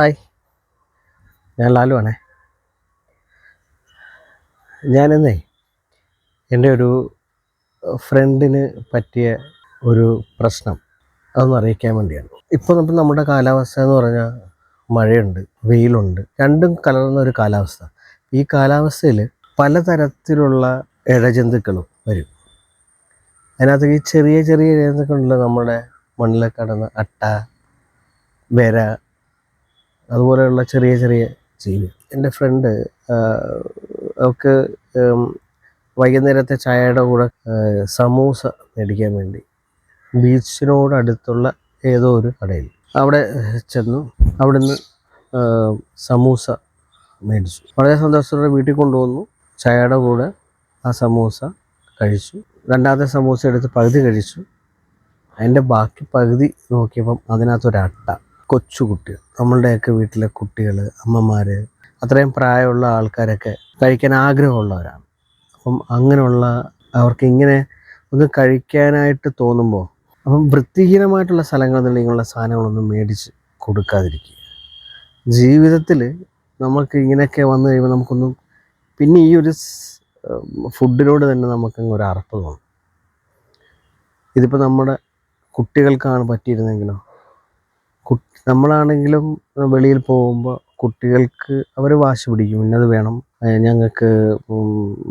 Hi. ഞാൻ ലാലു ആണേ. ഞാനെന്നേ എന്റെ ഒരു ഫ്രണ്ടിന് പറ്റിയ ഒരു പ്രശ്നം അതൊന്ന് അറിയിക്കാൻ വേണ്ടിയാണ്. ഇപ്പോൾ നമ്മൾ നമ്മുടെ കാലാവസ്ഥ എന്ന് പറഞ്ഞാൽ മഴയുണ്ട് വെയിലുണ്ട്. രണ്ടും കലർന്ന ഒരു കാലാവസ്ഥ. ഈ കാലാവസ്ഥയിൽ പലതരത്തിലുള്ള ഇഴജന്തുക്കളും വരും. അതിനകത്ത് ഈ ചെറിയ ചെറിയ ഇഴജന്തുക്കളുണ്ട് നമ്മുടെ മണ്ണിൽ കടന്ന് അട്ട വര അതുപോലെയുള്ള ചെറിയ ചെറിയ ചെയ്യും എന്റെ ഫ്രണ്ട് അവൾക്ക് വൈകുന്നേരത്തെ ചായയുടെ കൂടെ സമൂസ മേടിക്കാൻ വേണ്ടി ബീച്ചിനോട് അടുത്തുള്ള ഏതോ ഒരു കടയിൽ. അവിടെ ചെന്നു. അവിടുന്ന് സമൂസ മേടിച്ചു. വളരെ സന്തോഷത്തോടെ വീട്ടിൽ കൊണ്ടുവന്നു. ചായയുടെ കൂടെ ആ സമൂസ കഴിച്ചു. രണ്ടാമത്തെ സമൂസ എടുത്ത് പകുതി കഴിച്ചു. അതിന്റെ ബാക്കി പകുതി നോക്കിയപ്പം അതിനകത്തൊരട്ട. കൊച്ചു കുട്ടികൾ നമ്മളുടെയൊക്കെ വീട്ടിലെ കുട്ടികൾ അമ്മമാർ അത്രയും പ്രായമുള്ള ആൾക്കാരൊക്കെ കഴിക്കാൻ ആഗ്രഹമുള്ളവരാണ്. അപ്പം അങ്ങനെയുള്ള അവർക്ക് ഇങ്ങനെ ഒന്ന് കഴിക്കാനായിട്ട് തോന്നുമ്പോൾ അപ്പം വൃത്തിഹീനമായിട്ടുള്ള സ്ഥലങ്ങളിൽ നിന്ന് ഇങ്ങനെയുള്ള സാധനങ്ങളൊന്നും മേടിച്ച് കൊടുക്കാതിരിക്കുക. ജീവിതത്തിൽ നമുക്ക് ഇങ്ങനെയൊക്കെ വന്നു കഴിയുമ്പോൾ നമുക്കൊന്നും പിന്നെ ഈ ഒരു ഫുഡിനോട് തന്നെ നമുക്കങ്ങ് ഒരു അർപ്പ തോന്നും. ഇതിപ്പോൾ നമ്മുടെ കുട്ടികൾക്കാണ് പറ്റിയിരുന്നെങ്കിലോ നമ്മളാണെങ്കിലും വെളിയിൽ പോകുമ്പോൾ കുട്ടികൾക്ക് അവർ വാശി പിടിക്കും. ഇന്നത് വേണം. ഞങ്ങൾക്ക്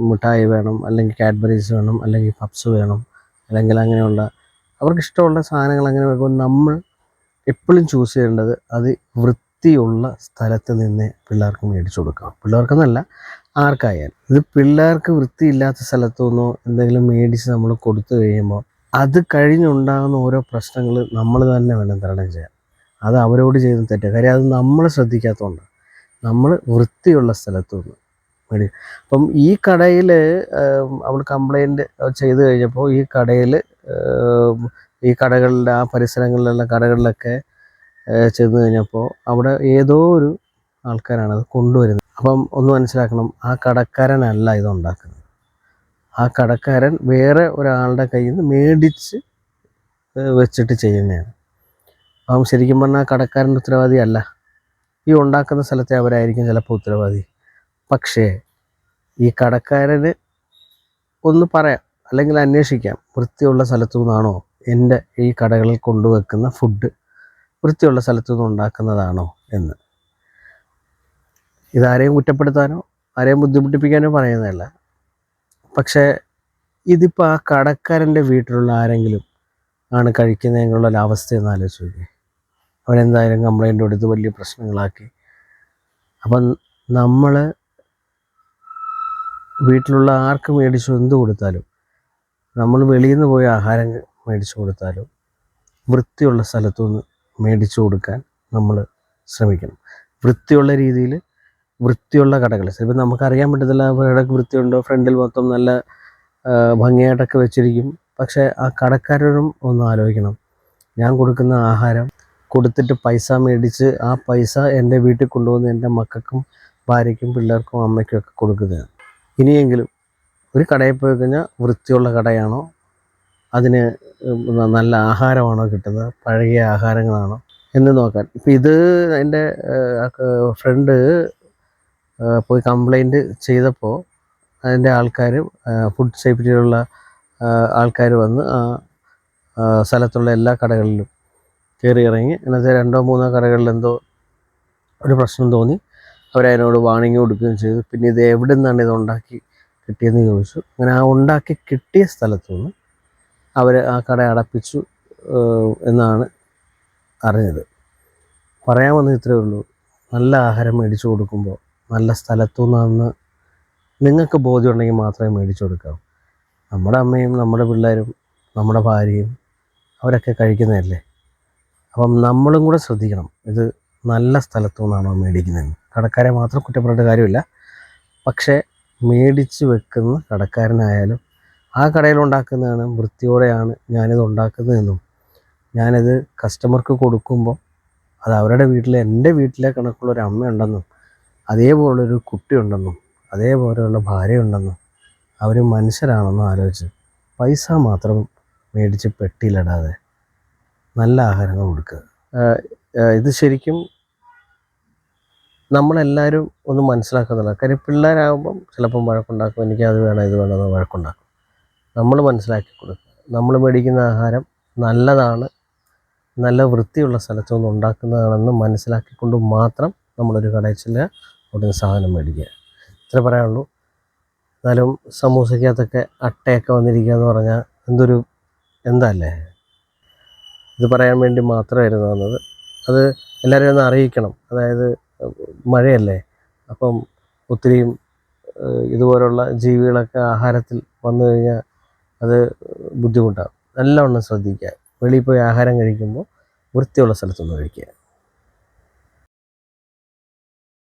മിഠായി വേണം അല്ലെങ്കിൽ കാഡ്ബറീസ് വേണം അല്ലെങ്കിൽ പപ്സ് വേണം അല്ലെങ്കിൽ അങ്ങനെയുള്ള അവർക്ക് ഇഷ്ടമുള്ള സാധനങ്ങൾ അങ്ങനെ വരുമ്പോൾ നമ്മൾ എപ്പോഴും ചൂസ് ചെയ്യേണ്ടത് അത് വൃത്തിയുള്ള സ്ഥലത്ത് നിന്ന് പിള്ളേർക്ക് മേടിച്ചു കൊടുക്കണം. പിള്ളേർക്കെന്നല്ല ആർക്കായാലും. ഇത് പിള്ളേർക്ക് വൃത്തിയില്ലാത്ത സ്ഥലത്തൊന്നോ എന്തെങ്കിലും മേടിച്ച് നമ്മൾ കൊടുത്തു കഴിയുമ്പോൾ അത് കഴിഞ്ഞുണ്ടാകുന്ന ഓരോ പ്രശ്നങ്ങൾ നമ്മൾ തന്നെ വേണം തരണം ചെയ്യാൻ. അത് അവരോട് ചെയ്ത തെറ്റ്. കാര്യം അത് നമ്മൾ ശ്രദ്ധിക്കാത്തതുകൊണ്ട്. നമ്മൾ വൃത്തിയുള്ള സ്ഥലത്ത് നിന്ന് മേടി അപ്പം ഈ കടയിൽ അവൾ കംപ്ലൈന്റ് ചെയ്ത് കഴിഞ്ഞപ്പോൾ ഈ കടയിൽ ഈ കടകളിലെ ആ പരിസരങ്ങളിലുള്ള കടകളിലൊക്കെ ചെന്ന് കഴിഞ്ഞപ്പോൾ അവിടെ ഏതോ ഒരു ആൾക്കാരാണ് അത് കൊണ്ടുവരുന്നത്. അപ്പം ഒന്ന് മനസ്സിലാക്കണം ആ കടക്കാരനല്ല ഇത് ഉണ്ടാക്കുന്നത്. ആ കടക്കാരൻ വേറെ ഒരാളുടെ കയ്യിൽ നിന്ന് മേടിച്ച് വെച്ചിട്ട് ചെയ്യുന്നതാണ്. അപ്പം ശരിക്കും പറഞ്ഞാൽ കടക്കാരൻ കടക്കാരന്റെ ഉത്തരവാദി അല്ല. ഈ ഉണ്ടാക്കുന്ന സ്ഥലത്തെ അവരായിരിക്കും ചിലപ്പോൾ ഉത്തരവാദി. പക്ഷേ ഈ കടക്കാരന് ഒന്ന് പറയാം അല്ലെങ്കിൽ അന്വേഷിക്കാം വൃത്തിയുള്ള സ്ഥലത്തു നിന്നാണോ എന്റെ ഈ കടകളിൽ കൊണ്ടുവെക്കുന്ന ഫുഡ് വൃത്തിയുള്ള സ്ഥലത്തു നിന്ന് ഉണ്ടാക്കുന്നതാണോ എന്ന്. ഇതാരെയും കുറ്റപ്പെടുത്താനോ ആരെയും ബുദ്ധിമുട്ടിപ്പിക്കാനോ പറയുന്നതല്ല. പക്ഷേ ഇതിപ്പോൾ ആ കടക്കാരന്റെ വീട്ടിലുള്ള ആരെങ്കിലും ആണ് കഴിക്കുന്നതിനുള്ള ഒരു അവസ്ഥയെന്ന് ആലോചിച്ച് നോക്കി അവരെന്തായാലും കംപ്ലൈന്റ് കൊടുത്ത് വലിയ പ്രശ്നങ്ങളാക്കി. അപ്പം നമ്മൾ വീട്ടിലുള്ള ആർക്ക് മേടിച്ചു എന്ത് കൊടുത്താലും നമ്മൾ വെളിയിൽ നിന്ന് പോയി ആഹാരം മേടിച്ചു കൊടുത്താലും വൃത്തിയുള്ള സ്ഥലത്തു നിന്ന് മേടിച്ചു കൊടുക്കാൻ നമ്മൾ ശ്രമിക്കണം. വൃത്തിയുള്ള രീതിയിൽ വൃത്തിയുള്ള കടകൾ. ചിലപ്പോൾ നമുക്കറിയാൻ പറ്റത്തില്ല ഇടയ്ക്ക് വൃത്തിയുണ്ടോ ഫ്രണ്ടിൽ മൊത്തം നല്ല ഭംഗിയായിട്ടൊക്കെ വെച്ചിരിക്കും. പക്ഷേ ആ കടക്കാരനും ഒന്ന് ആലോചിക്കണം. ഞാൻ കൊടുക്കുന്ന ആഹാരം കൊടുത്തിട്ട് പൈസ മേടിച്ച് ആ പൈസ എന്റെ വീട്ടിൽ കൊണ്ടുവന്ന് എന്റെ മക്കൾക്കും ഭാര്യയ്ക്കും പിള്ളേർക്കും അമ്മയ്ക്കും ഒക്കെ കൊടുക്കുന്നതാണ് ഇനിയെങ്കിലും ഒരു കടയിൽ പോയി കഴിഞ്ഞാൽ വൃത്തിയുള്ള കടയാണോ? അതിന് നല്ല ആഹാരമാണോ കിട്ടുന്നത്? പഴകിയ ആഹാരങ്ങളാണോ? എന്ന് നോക്കാൻ. ഇപ്പം ഇത് എന്റെ ഫ്രണ്ട് പോയി കംപ്ലൈന്റ് ചെയ്തപ്പോൾ അതിന്റെ ആൾക്കാർ ഫുഡ് സേഫ്റ്റിയിലുള്ള ആൾക്കാർ വന്ന് ആ, സ്ഥലത്തുള്ള എല്ലാ കടകളിലും കയറി ഇറങ്ങി എന്നുവെച്ചാൽ രണ്ടോ മൂന്നോ കടകളിൽ എന്തോ ഒരു പ്രശ്നം തോന്നി. അവരതിനോട് വാണിംഗ് കൊടുക്കുകയും ചെയ്തു. പിന്നെ ഇത് എവിടെ നിന്നാണ് ഇത് ഉണ്ടാക്കി കിട്ടിയെന്ന് ചോദിച്ചു. അങ്ങനെ ആ ഉണ്ടാക്കി കിട്ടിയ സ്ഥലത്തു നിന്ന് അവർ ആ കട അടപ്പിച്ചു എന്നാണ് അറിഞ്ഞത്. പറയാൻ വന്നത് ഇത്രയേ ഉള്ളൂ. നല്ല ആഹാരം മേടിച്ചു കൊടുക്കുമ്പോൾ നല്ല സ്ഥലത്തു നിന്നാണെന്ന് നിങ്ങൾക്ക് ബോധ്യം ഉണ്ടെങ്കിൽ മാത്രമേ മേടിച്ചു കൊടുക്കാവൂ. നമ്മുടെ അമ്മയും നമ്മുടെ പിള്ളേരും നമ്മുടെ ഭാര്യയും അവരൊക്കെ കഴിക്കുന്നതല്ലേ? അപ്പം നമ്മളും കൂടെ ശ്രദ്ധിക്കണം. ഇത് നല്ല സ്ഥലത്തു നിന്നാണോ മേടിക്കുന്നതെന്ന്. കടക്കാരെ മാത്രം കുറ്റപ്പെടേണ്ട കാര്യമില്ല. പക്ഷേ മേടിച്ച് വെക്കുന്ന കടക്കാരനായാലും ആ കടയിൽ ഉണ്ടാക്കുന്നതാണ് വൃത്തിയോടെയാണ് ഞാനിത് ഉണ്ടാക്കുന്നതെന്നും ഞാനിത് കസ്റ്റമർക്ക് കൊടുക്കുമ്പോൾ അത് അവരുടെ വീട്ടിൽ എന്റെ വീട്ടിലെ കണക്കുള്ള ഒരു അമ്മയുണ്ടെന്നും അതേപോലൊരു കുട്ടിയുണ്ടെന്നും അതേപോലെയുള്ള ഭാര്യയുണ്ടെന്നും അവർ മനുഷ്യരാണെന്നും ആലോചിച്ച് പൈസ മാത്രം മേടിച്ച് പെട്ടിയിലിടാതെ നല്ല ആഹാരങ്ങൾ കൊടുക്കുക. ഇത് ശരിക്കും നമ്മളെല്ലാവരും ഒന്ന് മനസ്സിലാക്കുന്നില്ല കാര്യം പിള്ളേരാകുമ്പം ചിലപ്പം വഴക്കുണ്ടാക്കും. എനിക്ക് അത് വേണം ഇത് വേണം എന്ന് വഴക്കുണ്ടാക്കും. നമ്മൾ മനസ്സിലാക്കി കൊടുക്കുക. നമ്മൾ മേടിക്കുന്ന ആഹാരം നല്ലതാണ്. നല്ല വൃത്തിയുള്ള സ്ഥലത്തു നിന്ന് ഉണ്ടാക്കുന്നതാണെന്ന് മനസ്സിലാക്കിക്കൊണ്ട് മാത്രം നമ്മളൊരു കടയിൽ ചെല്ലുക അവിടുന്ന് സാധനം മേടിക്കുക. ഇത്ര പറയാനുള്ളൂ. എന്നാലും സമൂസയ്ക്കകത്തൊക്കെ അട്ടയൊക്കെ വന്നിരിക്കുക എന്ന് പറഞ്ഞാൽ എന്തൊരു എന്തല്ലേ ഇത് പറയാൻ വേണ്ടി മാത്രമായിരുന്നു വന്നത്. അത് എല്ലാവരെയും ഒന്ന് അറിയിക്കണം. അതായത് മഴയല്ലേ അപ്പം ഒത്തിരിയും ഇതുപോലുള്ള ജീവികളൊക്കെ ആഹാരത്തിൽ വന്നു കഴിഞ്ഞാൽ അത് ബുദ്ധിമുട്ടാണ് നല്ലവണ്ണം ശ്രദ്ധിക്കുക. വെളിയിൽ പോയി ആഹാരം കഴിക്കുമ്പോൾ വൃത്തിയുള്ള സ്ഥലത്തുനിന്ന് കഴിക്കുക.